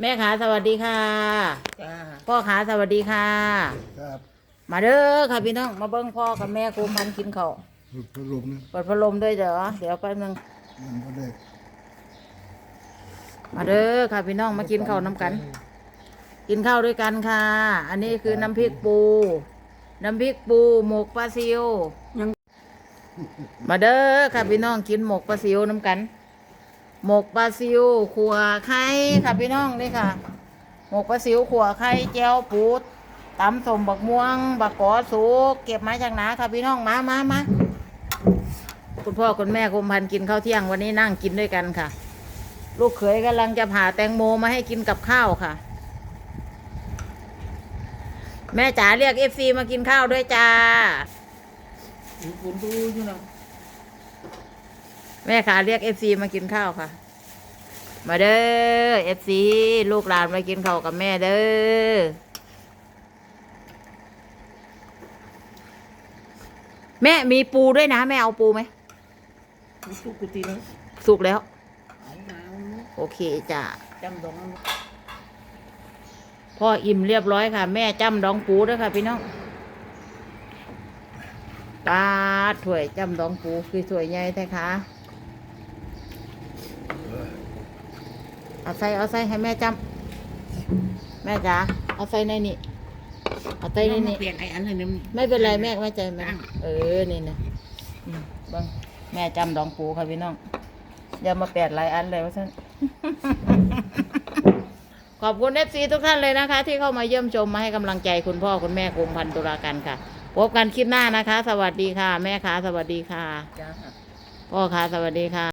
แม่ขาสวัสดีค่ะ จ้าพ่อขาสวัสดีค่ะ ครับมาเด้อค่ะพี่น้องมาเบิ้งพ่อกับแม่กูมันกินข้าวรถพัดลมนะเปิดพัดลมด้วยเดี๋ยวเดี๋ยวแป๊บนึงมันก็ได้มาเด้อค่ะพี่น้องมากินข้าวน้ำกัน กินข้าวด้วยกันค่ะ อันนี้คือน้ำพริกปู น้ำพริกปูหมกปลาซิวยังมาเด้อค่ะพี่น้องกินหมกปลาซิวน้ำกัน หมกปลาซิวขัวไข่ค่ะพี่น้องนี่ค่ะ หมกปลาซิวขัวไข่แจ้วปูดตำสมบักม่วง บักกอสุกเก็บไม้จากนาค่ะพี่น้องมามามาคุณพ่อคุณแม่คุมพันกินข้าวเที่ยงวันนี้นั่งกินด้วยกันค่ะ ลูกเขยกำลังจะผ่าแตงโมมาให้กินกับข้าวค่ะ แม่จ๋าเรียกเอฟซีมากินข้าวด้วยจ้าฝนดูอยู่นะ แม่ขาเรียกเอฟซีมากินข้าวค่ะ มาเด้อเอฟซีลูกหลานมากินข้าวกับแม่เด้อแม่มีปูด้วยนะ แม่เอาปูไหมทุกกุฏิแล้วสุกแล้วเอาหนาวโอเคจ้ะจำดองพ่ออิ่มเรียบร้อยค่ะ แม่จ้ำดองปูด้วยค่ะ พี่น้องปลาถ้วยจ้ำดองปูคือถ้วยใหญ่แท้ค่ะ เอาใส่เอาใส่ให้แม่จ้ำแม่จ๋าเอาใส่ในนี่เอาใส่ในนี่เปลี่ยนไอ้อันเลยเนี่ยไม่เป็นไรแม่ไม่ใจแม่ตั้งเออนี่นะอืมเบังแม่จำดองปูค่ะพี่น้องอย่ามาแปดหลายอันเลยว่าท่านขอบคุณเอฟซีทุกท่านเลยนะคะ ที่เข้ามาเยี่ยมชมมาให้กำลังใจคุณพ่อคุณแม่กุมพันตุลากันค่ะพบกันคลิปหน้านะคะ สวัสดีค่ะ แม่ขาสวัสดีค่ะจ้าพ่อขาสวัสดีค่ะ